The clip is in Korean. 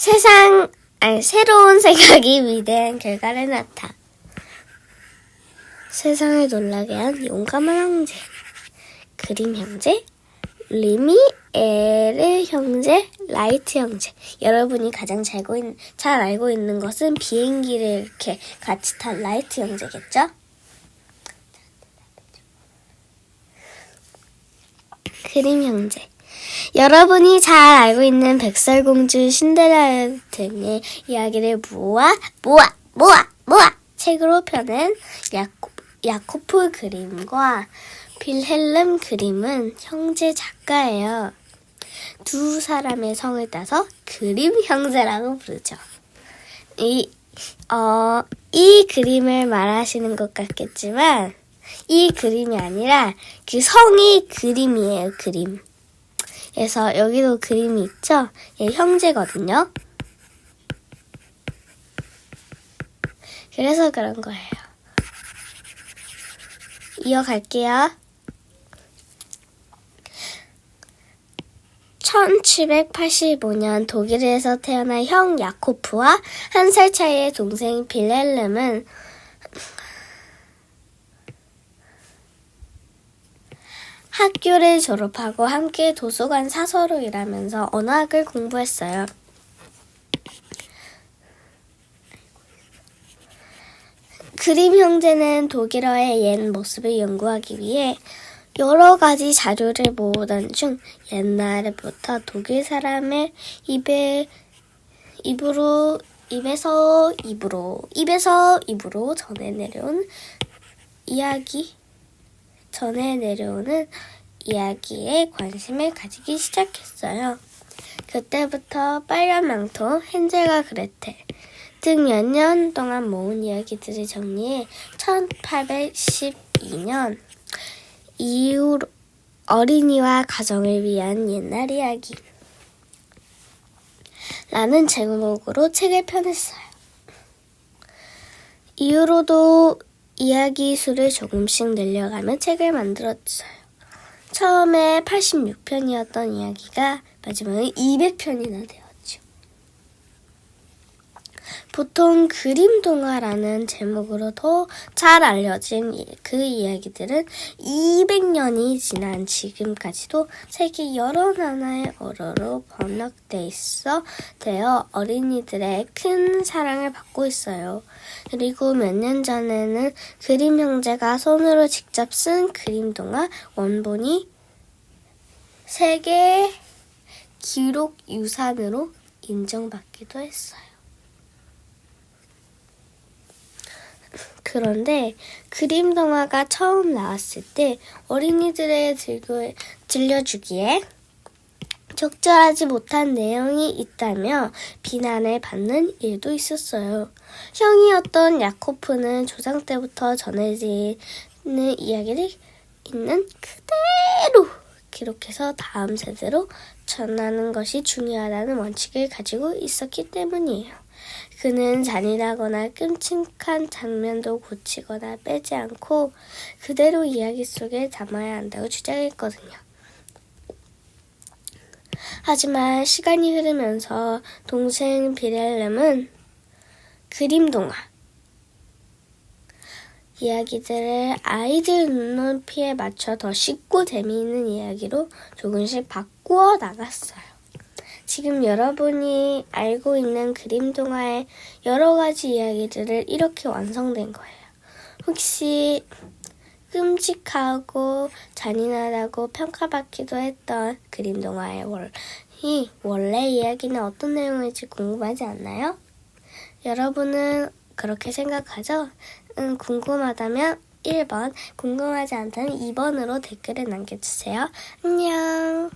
세상, 아니, 새로운 생각이 위대한 결과를 낳다. 세상을 놀라게 한 용감한 형제. 그림 형제, 리미, 에르 형제, 라이트 형제. 여러분이 가장 잘, 알고 있, 잘 알고 있는 것은 비행기를 이렇게 같이 탄 라이트 형제겠죠? 그림 형제. 여러분이 잘 알고 있는 백설공주, 신데렐라 등의 이야기를 모아, 모아, 모아, 모아! 책으로 펴낸 야코, 야코프 그림과 빌헬름 그림은 형제 작가예요. 두 사람의 성을 따서 그림 형제라고 부르죠. 이, 어, 이 그림을 말하시는 것 같겠지만, 이 그림이 아니라 그 성이 그림이에요, 그림. 그래서 여기도 그림이 있죠? 얘 형제거든요. 그래서 그런 거예요. 이어갈게요. 1785년 독일에서 태어난 형 야코프와 한 살 차이의 동생 빌헬름은 학교를 졸업하고 함께 도서관 사서로 일하면서 언어학을 공부했어요. 그림 형제는 독일어의 옛 모습을 연구하기 위해 여러 가지 자료를 모으던 중 옛날부터 독일 사람의 입에 입으로 입에서 입으로 입에서 입으로 전해 내려온 이야기 전해 내려오는 이야기에 관심을 가지기 시작했어요. 그때부터 빨간 망토, 헨젤과 그레텔 등 몇 년 동안 모은 이야기들을 정리해 1812년 이후 어린이와 가정을 위한 옛날 이야기 라는 제목으로 책을 펴냈어요. 이후로도 이야기 수를 조금씩 늘려가며 책을 만들었어요. 처음에 86편이었던 이야기가 마지막에 200편이나 되었죠. 보통 그림 동화라는 제목으로 더 잘 알려진 이- 그 이야기들은 200년이 지난 지금까지도 세계 여러 나라의 언어로 번역돼 있어 되어 어린이들의 큰 사랑을 받고 있어요. 그리고 몇 년 전에는 그림 형제가 손으로 직접 쓴 그림 동화 원본이 세계 기록 유산으로 인정받기도 했어요. 그런데 그림 동화가 처음 나왔을 때 어린이들의 들고, 들려주기에 적절하지 못한 내용이 있다며 비난을 받는 일도 있었어요. 형이었던 야코프는 조상 때부터 전해지는 이야기를 있는 그대로 기록해서 다음 세대로 전하는 것이 중요하다는 원칙을 가지고 있었기 때문이에요. 그는 잔인하거나 끔찍한 장면도 고치거나 빼지 않고 그대로 이야기 속에 담아야 한다고 주장했거든요. 하지만 시간이 흐르면서 동생 비렐름은 그림 동화 이야기들을 아이들 눈높이에 맞춰 더 쉽고 재미있는 이야기로 조금씩 바꾸어 나갔어요. 지금 여러분이 알고 있는 그림 동화의 여러 가지 이야기들을 이렇게 완성된 거예요. 혹시 끔찍하고 잔인하다고 평가받기도 했던 그림 동화의 월, 이 원래 이야기는 어떤 내용일지 궁금하지 않나요? 여러분은 그렇게 생각하죠? 응, 궁금하다면 1번, 궁금하지 않다면 2번으로 댓글을 남겨주세요. 안녕!